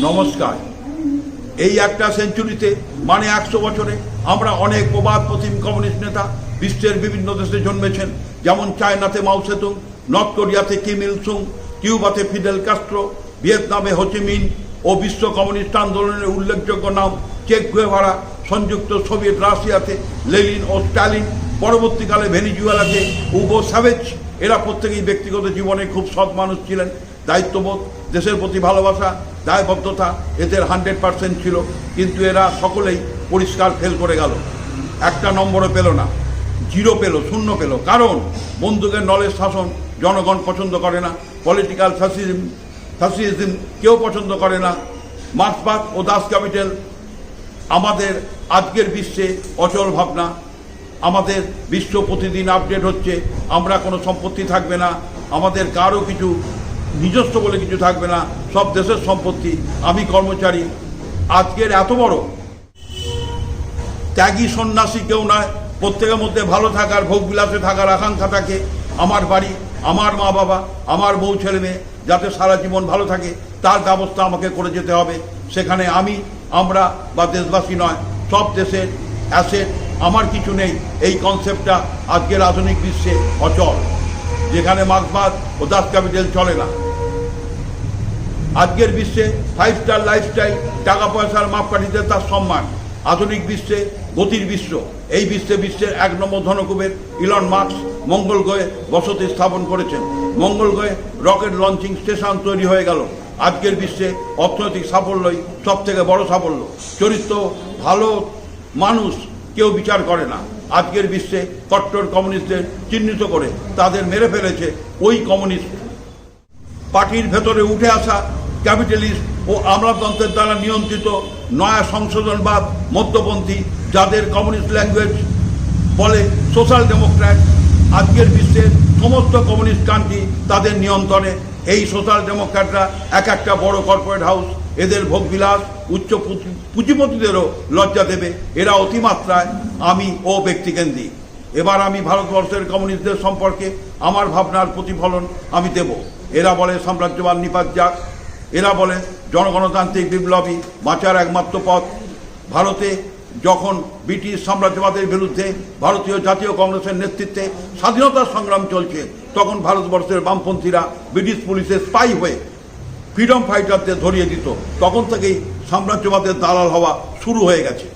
নমস্কার। এই একটা সেঞ্চুরিতে মানে একশো বছরে, আমরা অনেক প্রবাদ প্রতিম কমিউনিস্ট নেতা বিশ্বের বিভিন্ন দেশে জন্মেছেন। যেমন চায়নাতে মাউসেতুং নর্থ কোরিয়াতে কিম ইল সুং, কিউবাতে ফিডেল কাস্ট্রো ভিয়েতনামে হোচিমিন ও বিশ্ব কমিউনিস্ট আন্দোলনের উল্লেখযোগ্য নাম চেক গুয়েভারা, সংযুক্ত সোভিয়েত রাশিয়াতে লেলিন ও স্টালিন, পরবর্তীকালে ভেনিজুয়েলাতে উগো স্যাভেজ এরা প্রত্যেকেই ব্যক্তিগত জীবনে খুব সৎ মানুষ ছিলেন, দায়িত্ববোধ, দেশের প্রতি ভালোবাসা দায়বদ্ধতা এদের হান্ড্রেড পার্সেন্ট ছিল, কিন্তু এরা সকলেই পরিষ্কার ফেল করে গেল। একটা নম্বরও পেল না জিরো পেল, শূন্য পেল। কারণ বন্দুকের নলেজ শাসন জনগণ পছন্দ করে না পলিটিক্যাল ফ্যাসিজম ফ্যাসিজম কেউ পছন্দ করে না। মার্কসবাদ ও দাস ক্যাপিটাল আমাদের আজকের বিশ্বে অচল ভাবনা। আমাদের বিশ্ব প্রতিদিন আপডেট হচ্ছে, আমরা কোনো সম্পত্তি থাকবে না, আমাদের কারও কিছু নিজস্ব বলে কিছু থাকবে না, সব দেশের সম্পত্তি, আমি কর্মচারী। আজকের এত বড়। ত্যাগী সন্ন্যাসী কেউ নয়, প্রত্যেকের মধ্যে ভালো থাকার ভোগবিলাসে থাকার আকাঙ্ক্ষা থাকে আমার বাড়ি, আমার মা বাবা, আমার বউ ছেলে মেয়ে, যাতে সারা জীবন ভালো থাকে, তার ব্যবস্থা আমাকে করে যেতে হবে। সেখানে আমি, আমরা বা দেশবাসী নয়, সব দেশের অ্যাসেট, আমার কিছু নেই। এই কনসেপ্টটা আজকের আধুনিক বিশ্বে অচল। যেখানে মার্কসবাদ ও দাস ক্যাপিটাল চলে না। আজকের বিশ্বে ফাইভ স্টার লাইফস্টাইল টাকা পয়সার মাপকাঠিতে তার সম্মান। আধুনিক বিশ্বে গতির বিশ্ব। এই বিশ্বে বিশ্বের এক নম্বর ধনকুবের ইলন মার্কস মঙ্গল গ্রহে বসতি স্থাপন করেছেন। মঙ্গল গ্রহে রকেট লঞ্চিং স্টেশন তৈরি হয়ে গেল। আজকের বিশ্বে অর্থনৈতিক সাফল্যই সব থেকে বড় সাফল্য। চরিত্র ভালো মানুষ কেউ বিচার করে না। আজকের বিশ্বে কট্টর কমিউনিস্টদের চিহ্নিত করে তাদের মেরে ফেলেছে ওই কমিউনিস্ট। পার্টির ভেতরে উঠে আসা ক্যাপিটালিস্ট ও আমলাতন্ত্রের দ্বারা নিয়ন্ত্রিত নয়া সংশোধনবাদ মধ্যপন্থী যাদের কমিউনিস্ট ল্যাঙ্গুয়েজ বলে সোশ্যাল ডেমোক্র্যাট, আজকের বিশ্বের সমস্ত কমিউনিস্ট কান্ট্রি তাদের নিয়ন্ত্রণে। এই সোশ্যাল ডেমোক্র্যাটরা এক একটা বড় কর্পোরেট হাউস এদের ভোগবিলাস উচ্চ পুঁজিপতিদেরও লজ্জা দেবে। এরা অতিমাত্রায় আমি ও ব্যক্তিকেন্দ্রিক। এবার আমি ভারতবর্ষের কমিউনিস্টদের সম্পর্কে আমার ভাবনার প্রতিফলন আমি দেব। এরা বলে সাম্রাজ্যবাদ নিপাত যাক। এরা বলে জনগণতান্ত্রিক বিপ্লবী বাঁচার একমাত্র পথ। ভারতে যখন ব্রিটিশ সাম্রাজ্যবাদের বিরুদ্ধে ভারতীয় জাতীয় কংগ্রেসের নেতৃত্বে স্বাধীনতা সংগ্রাম চলছে, তখন ভারতবর্ষের বামপন্থীরা ব্রিটিশ পুলিশের স্পাই হয়ে ফ্রিডম ফাইটারদের ধরিয়ে দিত। তখন থেকেই সাম্রাজ্যবাদের দালাল হওয়া শুরু হয়ে গেছে।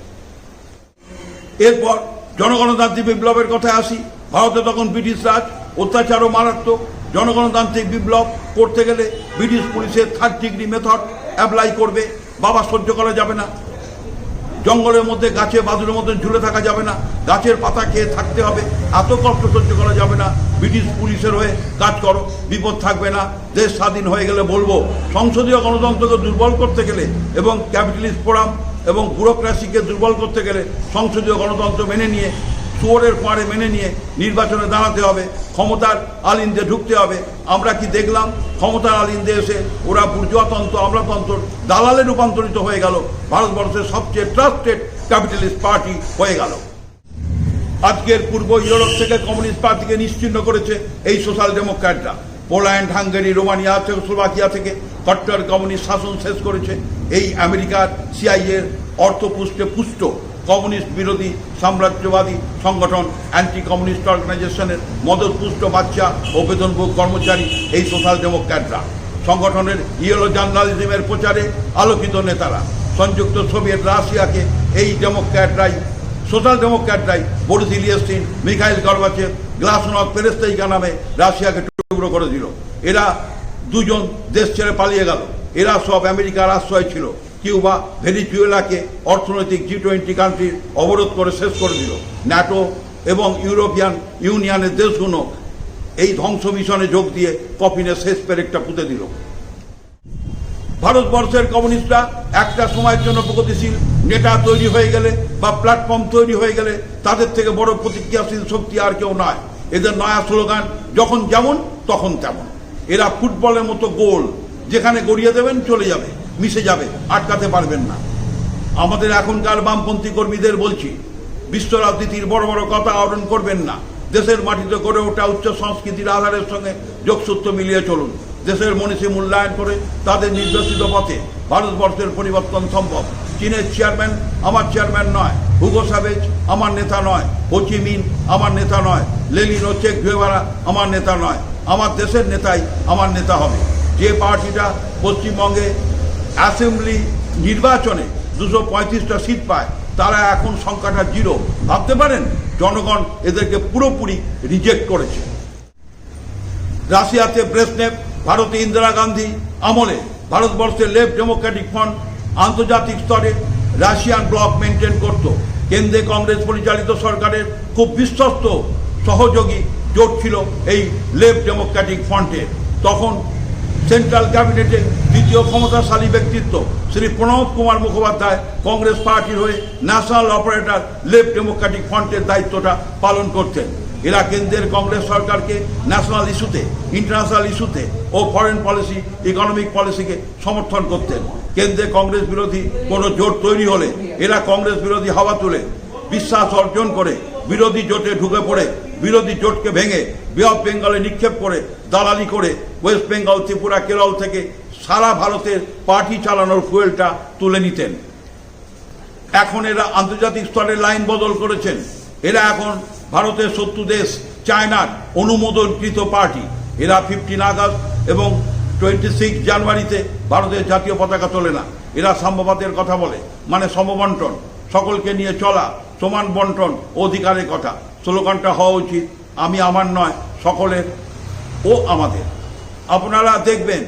এরপর জনগণতান্ত্রিক বিপ্লবের কথায় আসি। ভারতে তখন ব্রিটিশ রাজ, অত্যাচারও মারাত্মক। জনগণতান্ত্রিক বিপ্লব করতে গেলে ব্রিটিশ পুলিশের থার্ড ডিগ্রি মেথড অ্যাপ্লাই করবে। বাবা সহ্য করা যাবে না। জঙ্গলের মধ্যে গাছে বাদুরের মধ্যে ঝুলে থাকা যাবে না। গাছের পাতা খেয়ে থাকতে হবে। এত কষ্ট সহ্য করা যাবে না। ব্রিটিশ পুলিশের হয়ে কাজ করো, বিপদ থাকবে না। দেশ স্বাধীন হয়ে গেলে বলব, সংসদীয় গণতন্ত্রকে দুর্বল করতে গেলে এবং ক্যাপিটালিস্ট ফোরাম এবং ব্যুরোক্রাসিকে দুর্বল করতে গেলে সংসদীয় গণতন্ত্র মেনে নিয়ে শুয়োরের পাড়ে মেনে নিয়ে নির্বাচনে দাঁড়াতে হবে, ক্ষমতার আলিন্দে ঢুকতে হবে। আমরা কি দেখলাম? ক্ষমতার আলিন্দে এসে ওরা বুর্জুয়াতন্ত্র, আমলাতন্ত্র, দালালে রূপান্তরিত হয়ে গেল। ভারতবর্ষের সবচেয়ে ট্রাস্টেড ক্যাপিটালিস্ট পার্টি হয়ে গেল। আজকের পূর্ব ইউরোপ থেকে কমিউনিস্ট পার্টিকে নিশ্চিহ্ন করেছে এই সোশ্যাল ডেমোক্র্যাটরা। পোল্যান্ড, হাঙ্গেরি, রোমানিয়া চেকোস্লোভাকিয়া থেকে কট্টর কমিউনিস্ট শাসন শেষ করেছে। এই আমেরিকার সিআইএর অর্থপুষ্টে পুষ্ট কমিউনিস্ট বিরোধী সাম্রাজ্যবাদী সংগঠন অ্যান্টি কমিউনিস্ট অর্গানাইজেশনের মদতপুষ্ট বাচ্চা ও বেতনভোগ কর্মচারী এই সোশ্যাল ডেমোক্র্যাটরা সংগঠনের ইয়েলো জার্নালিজমের প্রচারে আলোকিত নেতারা। সংযুক্ত সোভিয়েত রাশিয়াকে এই ডেমোক্র্যাটরাই social ডেমোক্র্যাটরাই Boris Yeltsin, Mikhail Gorbachev glasnost perestroika নামে রাশিয়াকে টুকরো করে দিল। এরা দুজন দেশ ছেড়ে পালিয়ে গেল। এরা সব আমেরিকার আশ্রয় ছিল। কিউবা ভেনিজুয়েলাকে অর্থনৈতিক জি টোয়েন্টি কান্ট্রির অবরোধ করে শেষ করে দিল। ন্যাটো এবং ইউরোপিয়ান ইউনিয়নের দেশগুলো এই ধ্বংস মিশনে যোগ দিয়ে কফিনে শেষ পেরেকটা পুঁতে দিল। ভারতবর্ষের কমিউনিস্টরা একটা সময়ের জন্য প্রগতিশীল নেতা তৈরি হয়ে গেলে বা প্ল্যাটফর্ম তৈরি হয়ে গেলে তাদের থেকে বড় প্রতিক্রিয়াশীল শক্তি আর কেউ নয়। এদের নয়া স্লোগান, যখন যেমন, তখন তেমন। এরা ফুটবলের মতো গোল, যেখানে গড়িয়ে দেবেন চলে যাবে। মিশে যাবে, আটকাতে পারবেন না। আমাদের এখনকার বামপন্থী কর্মীদের বলছি বিশ্ব রাজনীতির বড় বড় কথা আহরণ করবেন না। দেশের মাটিতে করে ওটা উচ্চ সংস্কৃতির আধারের সঙ্গে যোগসূত্র মিলিয়ে চলুন। দেশের মনীষী মূল্যায়ন করে তাদের নির্দেশিত পথে ভারতবর্ষের পরিবর্তন সম্ভব। চীনের চেয়ারম্যান আমার চেয়ারম্যান নয়, হুগো সাবেজ আমার নেতা নয় হোচিমিন আমার নেতা নয়, লেলিনো চেক গুয়েভারা আমার নেতা নয়, আমার দেশের নেতাই আমার নেতা হবে। যে পার্টিটা পশ্চিমবঙ্গে অ্যাসেম্বলি নির্বাচনে দুশো পঁয়ত্রিশটা সিট পায়, তারা এখন সংখ্যাটা জিরো। ভাবতে পারেন? জনগণ এদেরকে পুরোপুরি রিজেক্ট করেছে। রাশিয়াতে ব্রেসনেভ, ভারতে ইন্দিরা গান্ধী, আমলে ভারতবর্ষের লেফট ডেমোক্রেটিক ফ্রন্ট আন্তর্জাতিক স্তরে রাশিয়ান ব্লক মেনটেন করত। কেন্দ্রে কংগ্রেস পরিচালিত সরকারের খুব বিশ্বস্ত সহযোগী জোট ছিল এই লেফট ডেমোক্রেটিক ফ্রন্টের তখন সেন্ট্রাল ক্যাবিনেটে দ্বিতীয় ক্ষমতাশালী ব্যক্তিত্ব শ্রী প্রণব কুমার মুখোপাধ্যায় কংগ্রেস পার্টির হয়ে ন্যাশনাল অপারেটর লেফট ডেমোক্রেটিক ফ্রন্টের দায়িত্বটা পালন করতেন। এরা কেন্দ্রের কংগ্রেস সরকারকে ন্যাশনাল ইস্যুতে ইন্টারন্যাশনাল ইস্যুতে ও ফরেন পলিসি ইকোনমিক পলিসিকে সমর্থন করতেন। কেন্দ্রে কংগ্রেস বিরোধী কোনো জোট তৈরি হলে এরা কংগ্রেস বিরোধী হাওয়া তুলে, বিশ্বাস অর্জন করে, বিরোধী জোটে ঢুকে পড়ে বিরোধী জোটকে ভেঙে বৃহৎ বেঙ্গলে নিক্ষেপ করে, দালালি করে ওয়েস্ট বেঙ্গল, ত্রিপুরা, কেরল থেকে সারা ভারতের পার্টি চালানোর ফুয়েলটা তুলে নিতেন। এখন এরা আন্তর্জাতিক স্তরে লাইন বদল করেছেন। এরা এখন ভারতের শত্রু দেশ, চায়নার অনুমোদনকৃত পার্টি। এরা ফিফটিন আগস্ট এবং টোয়েন্টি সিক্স জানুয়ারিতে ভারতের জাতীয় পতাকা তোলে না। এরা সাম্যবাদের কথা বলে মানে সমবন্টন। সকলকে নিয়ে চলা, সমান বন্টন, অধিকারের কথা। স্লোগানটা হওয়া উচিত, আমি আমার নয়, সকলের, ও আমাদের। আপনারা দেখবেন,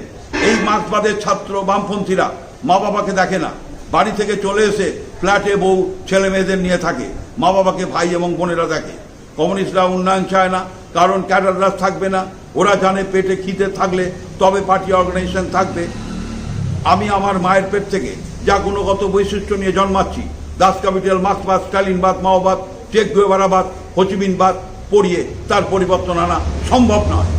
এই মার্ক্সবাদের ছাত্র, বামপন্থীরা মা বাবাকে দেখে না। বাড়ি থেকে চলে এসে ফ্ল্যাটে বউ, ছেলে মেয়েদের নিয়ে থাকে। মা বাবাকে ভাই এবং বোনেরা দেখে। কমিউনিস্টরা উন্নয়ন চায় না, কারণ ক্যাডাররা থাকবে না। ওরা জানে পেটে খিদে থাকলে, তবে পার্টি অর্গানাইজেশন থাকবে। আমি আমার মায়ের পেট থেকে যা গুণগত বৈশিষ্ট্য নিয়ে জন্মাচ্ছি, দাস ক্যাপিটাল মার্ক্সবাদ, স্টালিনবাদ, মাওবাদ চেক গুয়েভারাবাদ হোচিমিনবাদ পড়িয়ে তার পরিবর্তন আনা সম্ভব নয়।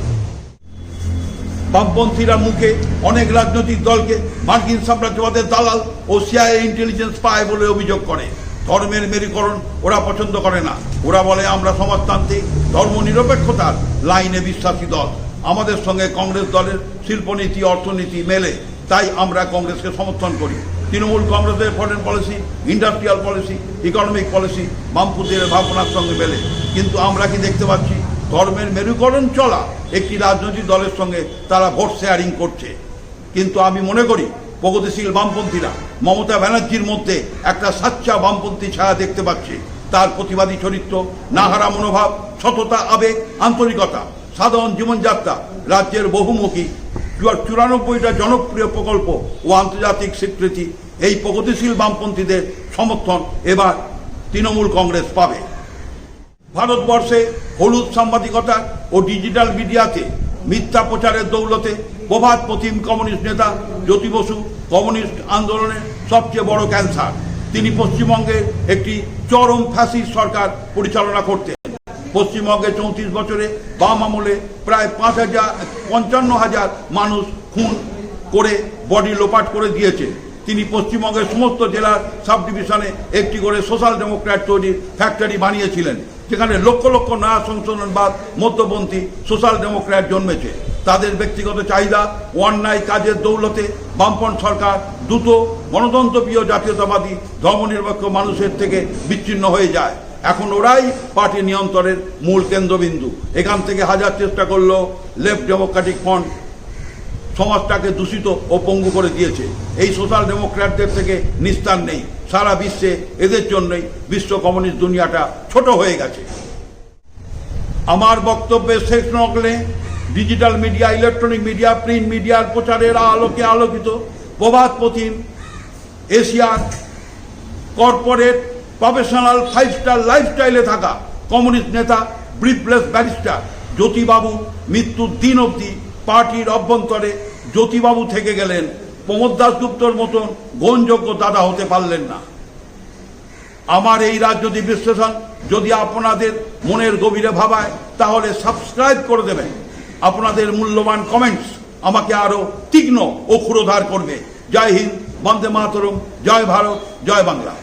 বামপন্থীরা মুখে অনেক রাজনৈতিক দলকে মার্কিন সাম্রাজ্যবাদের দালাল ও সিআইএ ইন্টেলিজেন্স পায় বলে অভিযোগ করে। ধর্মের মেরুকরণ ওরা পছন্দ করে না। ওরা বলে, আমরা সমাজতান্ত্রিক ধর্ম নিরপেক্ষতার লাইনে বিশ্বাসী দল। আমাদের সঙ্গে কংগ্রেস দলের শিল্পনীতি, অর্থনীতি মেলে। তাই আমরা কংগ্রেসকে সমর্থন করি। তৃণমূল কংগ্রেসের foreign policy industrial policy economic policy বামপুদের ভাবনার সঙ্গে মেলে। কিন্তু আমরা কি দেখতে পাচ্ছি? ধর্মের মেরুকরণ চলা একটি রাজনৈতিক দলের সঙ্গে তারা ভোট শেয়ারিং করছে। কিন্তু আমি মনে করি, প্রগতিশীল বামপন্থীরা মমতা ব্যানার্জির মধ্যে একটা সাচ্চা বামপন্থী ছায়া দেখতে পাচ্ছে। তার প্রতিবাদী চরিত্র, নাহারা মনোভাব, সততা, আবেগ, আন্তরিকতা, সাধারণ জীবনযাত্রা, রাজ্যের বহুমুখী চুরানব্বইটা জনপ্রিয় প্রকল্প ও আন্তর্জাতিক স্বীকৃতি এই প্রগতিশীল বামপন্থীদের সমর্থন এবার তৃণমূল কংগ্রেস পাবে। ভারতবর্ষে হলুদ সাংবাদিকতা ও ডিজিটাল মিডিয়াতে মিথ্যা প্রচারের দৌলতে প্রভাত প্রতিম কমিউনিস্ট নেতা জ্যোতি বসু কমিউনিস্ট আন্দোলনের সবচেয়ে বড় ক্যান্সার। তিনি পশ্চিমবঙ্গে একটি চরম ফ্যাসিস্ট সরকার পরিচালনা করতেন। পশ্চিমবঙ্গে চৌত্রিশ বছরে বাম আমলে প্রায় পাঁচ হাজার, পঞ্চান্ন হাজার মানুষ খুন করে, বডি লোপাট করে দিয়েছে। তিনি পশ্চিমবঙ্গের সমস্ত জেলার সাব ডিভিশনে একটি করে সোশ্যাল ডেমোক্র্যাট তৈরির ফ্যাক্টরি বানিয়েছিলেন সেখানে লক্ষ লক্ষ নয়া সংশোধনবাদ মধ্যপন্থী সোশ্যাল ডেমোক্র্যাট জন্মেছে। তাদের ব্যক্তিগত চাহিদা, অন্যায় কাজের দৌলতে বামপন সরকার দ্রুত গণতন্ত্রপ্রিয় জাতীয়তাবাদী ধর্মনিরপেক্ষ মানুষের থেকে বিচ্ছিন্ন হয়ে যায়। এখন ওরাই পার্টি নিয়ন্ত্রণের মূল কেন্দ্রবিন্দু। এখান থেকে হাজার চেষ্টা করলেও লেফট ডেমোক্রেটিক ফ্রন্ট। সমাজটাকে দূষিত ও পঙ্গু করে দিয়েছে। এই সোশ্যাল ডেমোক্র্যাটদের থেকে নিস্তার নেই। সারা বিশ্বে এদের জন্যই বিশ্ব কমিউনিস্ট দুনিয়াটা ছোট হয়ে গেছে। আমার বক্তব্যে শেষ নকলে digital media, electronic media, print মিডিয়ার প্রচারের আলোকে আলোকিত প্রভাত প্রতিম এশিয়ার কর্পোরেট প্রফেশনাল ফাইভ স্টার লাইফস্টাইলে থাকা কমিউনিস্ট নেতা ব্রিফলেস ব্যারিস্টার জ্যোতিবাবু মৃত্যুর দিন অবধি পার্টির অভ্যন্তরে জ্যোতিবাবু থেকে গেলেন। প্রমোদ দাসগুপ্তর মতন গ্রহণযোগ্য দাদা হতে পারলেন না। আমার এই রাজনৈতিক বিশ্লেষণ যদি আপনাদের মনের গভীরে ভাবায়, তাহলে সাবস্ক্রাইব করে দেবেন। আপনাদের মূল্যবান কমেন্টস আমাকে আরও তীক্ষ্ণ ও ক্ষুরোধার করবে। জয় হিন্দ, বন্দে মাতরম, জয় ভারত, জয় বাংলা।